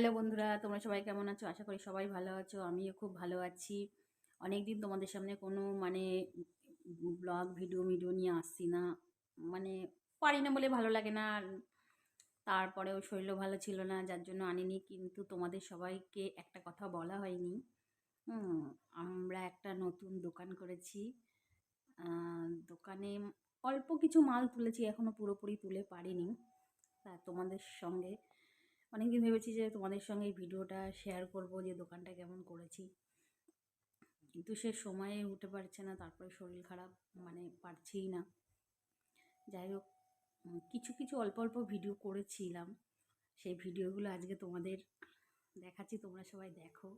Hello বন্ধুরা, তোমরা সবাই কেমন আছো? আশা করি সবাই ভালো আছো, আমিও খুব ভালো আছি। অনেক দিন তোমাদের সামনে কোনো মানে ব্লগ, ভিডিও ভিডিও নিয়ে আসছি না। মানে পারি না বলে ভালো লাগে না তারপরেও শরীরও ভালো ছিল না, যার জন্য আনিনি, কিন্তু তোমাদের সবাইকে একটা কথা বলা হয়নি। আমরা একটা নতুন দোকান করেছি। দোকানে অল্প কিছু মাল তুলেছি এখনও পুরোপুরি তুলে পারিনি। তা তোমাদের সঙ্গে অনেকদিন ভেবেছি যে তোমাদের সঙ্গে এই ভিডিওটা শেয়ার করব, যে দোকানটা কেমন করেছি। কিন্তু সে সময়ে উঠে পারছে না, তারপরে শরীর খারাপ মানে পারছেই না। যাই হোক কিছু কিছু অল্প অল্প ভিডিও করেছিলাম। সেই ভিডিওগুলো আজকে তোমাদের দেখাচ্ছি, তোমরা সবাই দেখো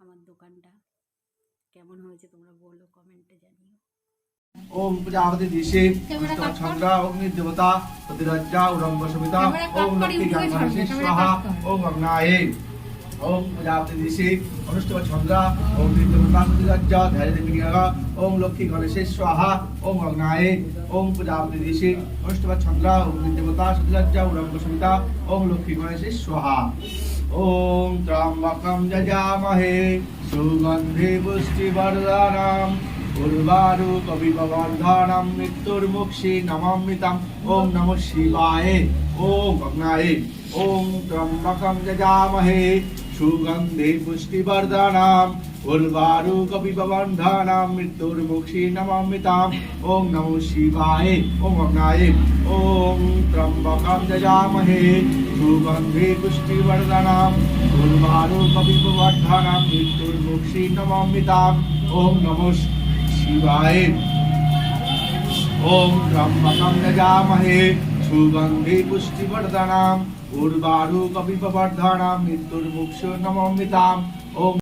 আমার দোকানটা কেমন হয়েছে, তোমরা বলো কমেন্টে জানিও। ओम प्रजापति दिशे कैमरा कट कर। चंद्र अग्नि देवता प्रतिरज्जा उरंग समिता कैमरा कट ओम कर, लक्ष्मी यूट्यूबे गंगा छाड़बे, कैमरा स्वाहा कट कर। ओम अग्नाये ओम प्रजापति दिशे अनुष्टव चंद्र ओम देवता प्रतिरज्जा धैर्य देविका ओम लक्ष्मी गणेश स्वाहा ओम अग्नाये ओम प्रजापति दिशे अनुष्टव चंद्र ओम देवता प्रतिरज्जा उरंग समिता ओम लक्ष्मी गणेश स्वाहा ओम त्र्यंबकं यजामहे গুরুবারু কবি প্রবর্ধনম মৃত্যুর মুক্ষি নমামৃতম ওম নম শিবায়, ওম গঙ্গায়, ওম ত্রম্বকম যজামহে। সুগন্ধে পুষ্টিবর্ধনাম উর্বারু কবি প্রবন্ধনাম মৃত্যুর মুক্ষি নমামৃতাম ওম নমো শিবায়, ওম অগ্নায় ওম ত্রম্বকম যজামহে। সুগন্ধে পুষ্টিবর্ধনাম উর্বারু কবি প্রবন্ধনাম মৃত্যুর মুক্ষি নমামৃতাম ওম নমঃ शिवाय ॐ त्र्यम्बकं यजामहे सुगन्धे पुष्टिवर्धनम् उर्वारुकविपवर्धनम् मृत्युर्मुक्षो नमोमिताम् ॐ